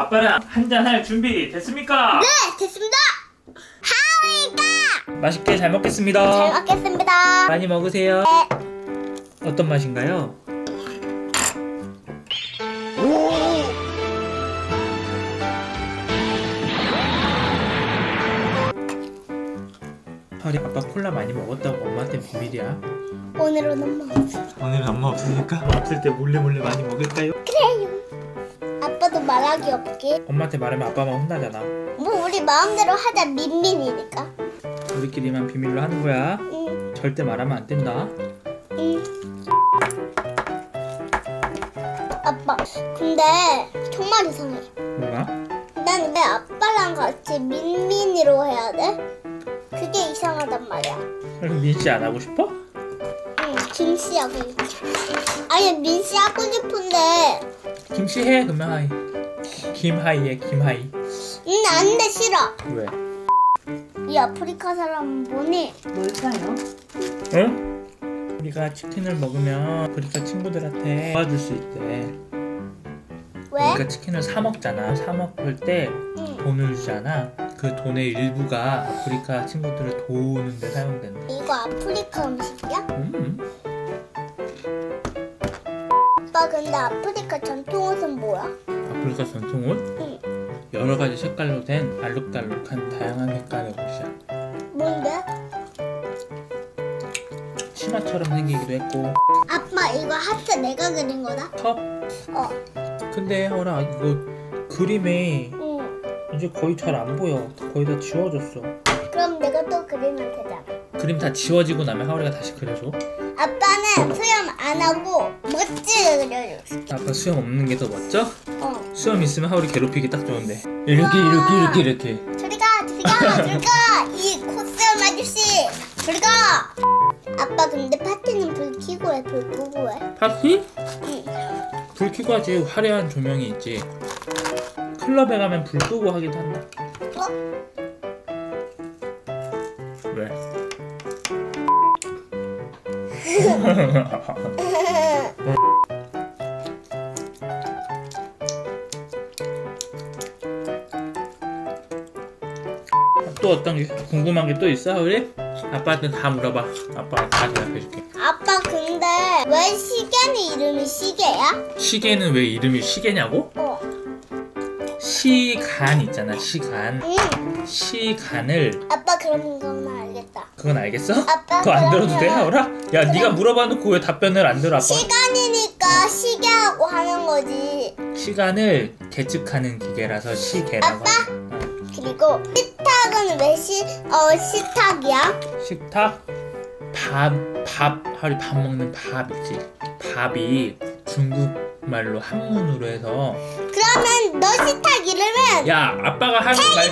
아빠랑 한잔 할 준비 됐습니까? 네, 됐습니다. 하위가 맛있게 잘 먹겠습니다. 잘 먹겠습니다. 많이 먹으세요. 네. 어떤 맛인가요? 하리 아빠 콜라 많이 먹었다고 엄마한테 비밀이야. 오늘은 엄마 없어. 오늘 엄마 없으니까 없을 때 몰래 몰래 많이 먹을까요? 그래요. 말하기 없게. 엄마한테 말하면 아빠만 혼나잖아. 뭐 우리 마음대로 하자 민민이니까. 우리끼리만 비밀로 하는 거야. 응, 절대 말하면 안 된다. 응. 아빠, 근데 정말 이상해. 뭐가? 난 왜 아빠랑 같이 민민이로 해야 돼? 그게 이상하단 말이야. 민씨 안 하고 싶어? 응, 김씨 하고 싶어. 아니 민씨 하고 싶은데, 김씨 해 그러면 하이. 김하이에 김하이. 응, 안돼 싫어. 왜? 이 아프리카 사람은 뭐니? 뭘까요? 응? 우리가 치킨을 먹으면 아프리카 친구들한테 도와줄 수 있대. 왜? 우리가 치킨을 사 먹잖아. 사 먹을 때 응. 돈을 주잖아. 그 돈의 일부가 아프리카 친구들을 도우는데 사용된대. 이거 아프리카 음식이야? 음. 아빠 근데 아프리카 전통 옷은 뭐야? 아프리카 전통 옷? 응. 여러 가지 색깔로 된 알록달록한 다양한 색깔의 옷이야. 뭔데? 치마처럼 생기기도 했고 아빠 이거 하트 내가 그린 거다? 컵. 어. 근데 하울아 이거 그림에 응. 이제 거의 잘 안 보여. 거의 다 지워졌어. 그럼 내가 또 그리면 되잖아. 그림 다 지워지고 나면 하울이가 다시 그려줘. 아빠는 수염 안 하고 멋지게 그려줘. 아빠 수염 없는 게 더 멋져? 어. 수염 있으면 하울이 괴롭히기 딱 좋은데. 이렇게 이렇게 이렇게 이렇게. 저리 가, 저리 가, 저리 가. 이 코스염 아저씨. 저리 가. 아빠 근데 파티는 불 켜고 해, 불 끄고 해. 파티? 응. 불 켜고 하지 화려한 조명이 있지. 클럽에 가면 불 끄고 하기도 한다. 어? 왜? 또 어떤 게 궁금한 게 또 있어, 우리? 아빠한테 다 물어봐. 아빠가 다 대답해줄게. 아빠 근데 왜 시계는 이름이 시계야? 시계는 왜 이름이 시계냐고? 어. 시간 있잖아, 시간. 응. 시간을 아빠 그런 건 알겠다. 그건 알겠어? 아빠, 그거 안 들어도 그러면- 돼, 하울아? 야, 네가 물어봐 놓고 왜 답변을 안 들어, 아빠? 시간이니까 시계하고 하는 거지. 시간을 계측하는 기계라서 시계라고. 아빠? 어. 그리고 식탁은 왜 시, 어, 식탁이야? 식탁? 밥, 밥, 하울이 밥 먹는 밥 있지. 밥이 중국말로 한문으로 해서 그러면 너 식탁 이름은 야, 아빠가 하는 말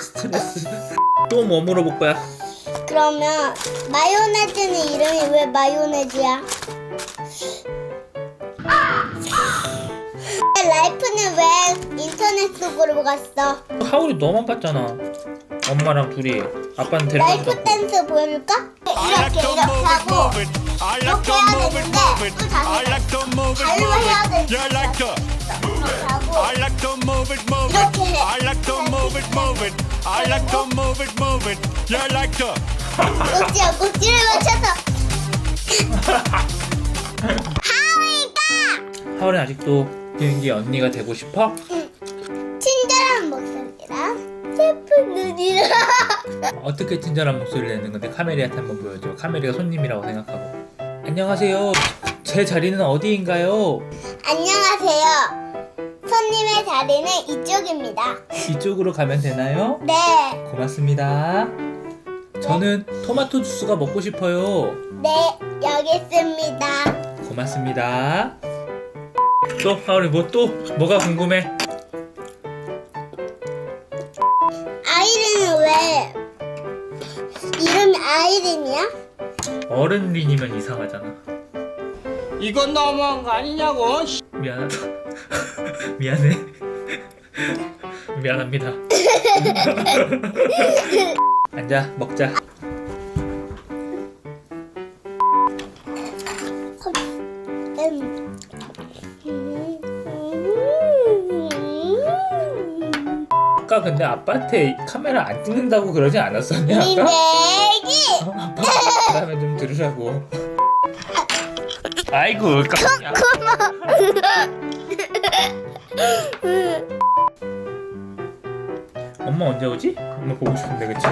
스트레스. 또 뭐 물어볼 거야? 그러면 마요네즈는 이름이 왜 마요네즈야? 라이프는 왜 인터넷 속으로 갔어? 하울이 너만 봤잖아. 엄마랑 둘이 아빠는 라이프 데려가서 댄스 보여줄까? I like 이렇게 to 이렇게 move it, 하고 move it. I like to 이렇게 해야 move it, 되는데 move it. 또 다시 I like to move it, 발로 move 해야 to. 이렇게 하고 I like to move it, move it. 이렇게 해. I like to move it, move it. I like to move it, move it. You like to. 꼭지야 꼭지를 맞춰서 하위가 하울이 아직도 비행기 언니가 되고 싶어? 친 어떻게 친절한 목소리를 내는 건데 카메리한테 한번 보여줘. 카메리가 손님이라고 생각하고. 안녕하세요. 제 자리는 어디인가요? 안녕하세요 손님의 자리는 이쪽입니다 이쪽으로 가면 되나요? 네 고맙습니다. 저는 토마토 주스가 먹고 싶어요. 네, 여기 있습니다. 고맙습니다. 또 하울이 뭐 또 뭐가 궁금해? 아이린이야? 어른린이면 이상하잖아. 이건 너무한 거 아니냐고. 미안하다. 미안해. 미안합니다. 앉아 먹자. 음. 음. 음. 아까 근데 아빠한테 카메라 안 찍는다고 그러지 않았었냐 아까? 다음에 좀 들으라고. 아이고 깜짝이야. 엄마 언제 오지? 엄마 보고 싶은데 그치?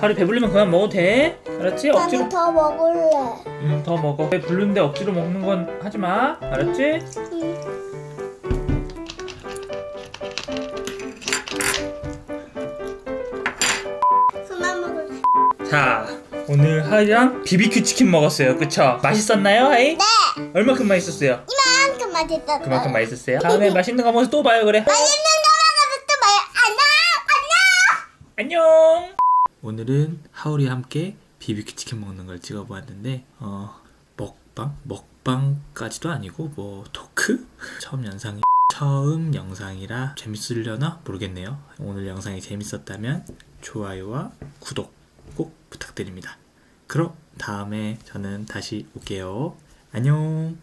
하루 배불리면 그만 먹어도 돼? 알았지? 억지로 나는 더 먹을래 응, 더 먹어. 배 부르는데 억지로 먹는 건 하지 마. 알았지? 그만 먹을래 자, 하이랑 BBQ 치킨 먹었어요. 그쵸? 맛있었나요, 하이? 네 얼마큼 맛있었어요? 이만큼 맛있었어 그만큼 맛있었어요. 다음에 맛있는 거 먹어서 또 봐요, 그래. 맛있는 거 먹어서 또 봐요 안녕 안녕 안녕. 오늘은 하울이와 함께 BBQ 치킨 먹는 걸 찍어보았는데 어 먹방 먹방까지도 아니고 뭐 토크 처음 영상이 처음 영상이라 재밌으려나 모르겠네요. 오늘 영상이 재밌었다면 좋아요와 구독 꼭 부탁드립니다. 그럼 다음에 저는 다시 올게요. 안녕.